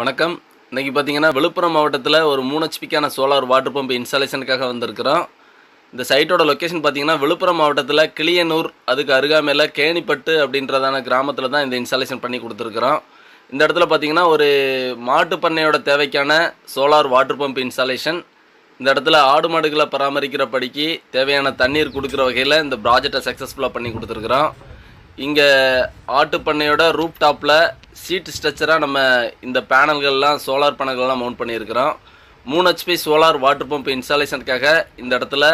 வணக்கம். இன்றைக்கி பார்த்தீங்கன்னா விழுப்புரம் மாவட்டத்தில் ஒரு மூணு ஹெச்பிக்கான சோலார் வாட்டர் பம்ப் இன்ஸ்டாலேஷனுக்காக வந்திருக்கிறோம். இந்த சைட்டோட லொக்கேஷன் பார்த்தீங்கன்னா விழுப்புரம் மாவட்டத்தில் கிளியனூர் அதுக்கு அருகாமையில் கேணிப்பட்டு அப்படின்றதான கிராமத்தில் தான் இந்த இன்ஸ்டாலேஷன் பண்ணி கொடுத்துருக்குறோம். இந்த இடத்துல பார்த்தீங்கன்னா ஒரு மாட்டு பண்ணையோட தேவைக்கான சோலார் வாட்டர் பம்ப் இன்ஸ்டாலேஷன் இந்த இடத்துல ஆடு மாடுகளை பராமரிக்கிற படிக்கு தேவையான தண்ணீர் கொடுக்குற வகையில் இந்த ப்ராஜெக்டை சக்ஸஸ்ஃபுல்லாக பண்ணி கொடுத்துருக்குறோம். இங்கே ஆட்டு பண்ணையோட ரூப் டாப்பில் சீட் ஸ்ட்ரக்சராக நம்ம இந்த பேனல்கள்லாம் சோலார் பேனல்கள்லாம் மவுண்ட் பண்ணியிருக்கிறோம். மூணு ஹெச்பி சோலார் வாட்டர் பம்ப் இன்ஸ்டாலேஷனுக்காக இந்த இடத்துல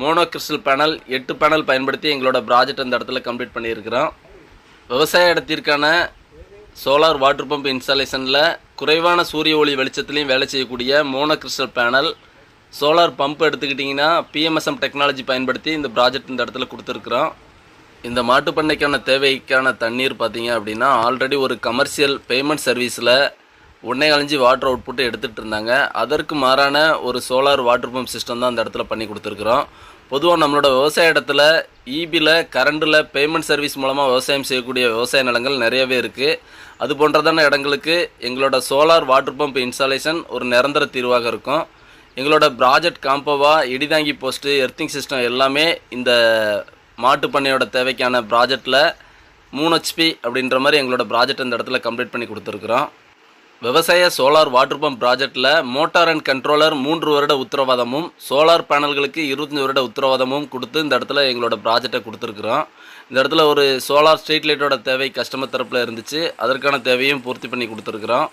மோனோ கிறிஸ்டல் பேனல் எட்டு பேனல் பயன்படுத்தி எங்களோட ப்ராஜெக்ட் இந்த இடத்துல கம்ப்ளீட் பண்ணியிருக்கிறோம். விவசாய இடத்திற்கான சோலார் வாட்டர் பம்ப் இன்ஸ்டாலேஷனில் குறைவான சூரிய ஒளி வெளிச்சத்துலையும் வேலை செய்யக்கூடிய mono crystal panel solar pump எடுத்துக்கிட்டிங்கன்னா பிஎம்எஸ்எம் டெக்னாலஜி பயன்படுத்தி இந்த ப்ராஜெக்ட் இந்த இடத்துல கொடுத்துருக்குறோம். இந்த மாட்டுப் பண்ணைக்கான தேவைக்கான தண்ணீர் பார்த்தீங்க அப்படின்னா ஆல்ரெடி ஒரு கமர்ஷியல் பேமெண்ட் சர்வீஸில் உடனே அழிஞ்சு வாட்டர் அவுட்புட்டு எடுத்துகிட்டு இருந்தாங்க. அதற்கு மாறான ஒரு சோலார் வாட்டர் பம்ப் சிஸ்டம் தான் அந்த இடத்துல பண்ணி கொடுத்துருக்குறோம். பொதுவாக நம்மளோட விவசாய இடத்துல ஈபியில் கரண்டில் பேமெண்ட் சர்வீஸ் மூலமாக விவசாயம் செய்யக்கூடிய விவசாய நிலங்கள் நிறையவே இருக்குது அது போன்றதான இடங்களுக்கு எங்களோட சோலார் வாட்டர் பம்ப் இன்ஸ்டாலேஷன் ஒரு நிரந்தர தீர்வாக இருக்கும். எங்களோட ப்ராஜெக்ட் காம்போவா இடிதாங்கி போஸ்ட்டு எர்த்திங் சிஸ்டம் எல்லாமே இந்த மாட்டு பண்ணையோட தேவைக்கான ப்ராஜெக்டில் மூணு ஹெச்பி அப்படின்ற மாதிரி எங்களோட ப்ராஜெக்ட் இந்த இடத்துல கம்ப்ளீட் பண்ணி கொடுத்துருக்குறோம். விவசாய சோலார் வாட்டர் பம்ப் ப்ராஜெக்டில் மோட்டார் அண்ட் கண்ட்ரோலர் மூன்று வருட உத்தரவாதமும் சோலார் பேனல்களுக்கு இருபத்தஞ்சி வருட உத்தரவாதமும் கொடுத்து இந்த இடத்துல எங்களோட ப்ராஜெக்டை கொடுத்துருக்குறோம். இந்த இடத்துல ஒரு சோலார் ஸ்ட்ரீட் லைட்டோட தேவை கஸ்டமர் தரப்பில் இருந்துச்சு. அதற்கான தேவையும் பூர்த்தி பண்ணி கொடுத்துருக்குறோம்.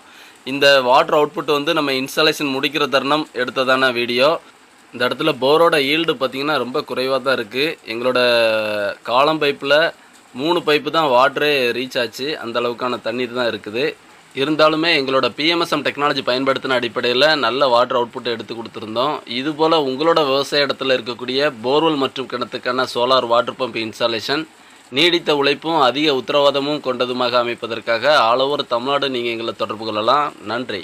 இந்த வாட்டர் அவுட்புட் வந்து நம்ம இன்ஸ்டாலேஷன் முடிக்கிற தருணம் எடுத்ததான வீடியோ இந்த இடத்துல போரோட ஈல்டு பார்த்திங்கன்னா ரொம்ப குறைவாக தான் இருக்குது எங்களோட காலம் பைப்பில் மூணு பைப்பு தான் வாட்டரே ரீச் ஆச்சு. அந்த அளவுக்கான தண்ணீர் தான் இருக்குது. இருந்தாலுமே எங்களோட பிஎம்எஸ்எம் டெக்னாலஜி பயன்படுத்தின அடிப்படையில் நல்ல வாட்டர் அவுட்புட் எடுத்து கொடுத்துருந்தோம். இதுபோல் உங்களோட விவசாய இடத்துல இருக்கக்கூடிய போர்வெல் மற்றும் கிணத்துக்கான சோலார் வாட்டர் பம்ப் இன்ஸ்டாலேஷன் நீடித்த உழைப்பும் அதிக உத்தரவாதமும் கொண்டதுமாக அமைப்பதற்காக ஆல் ஓவர் தமிழ்நாடு நீங்கள் எங்களை தொடர்பு கொள்ளலாம். நன்றி.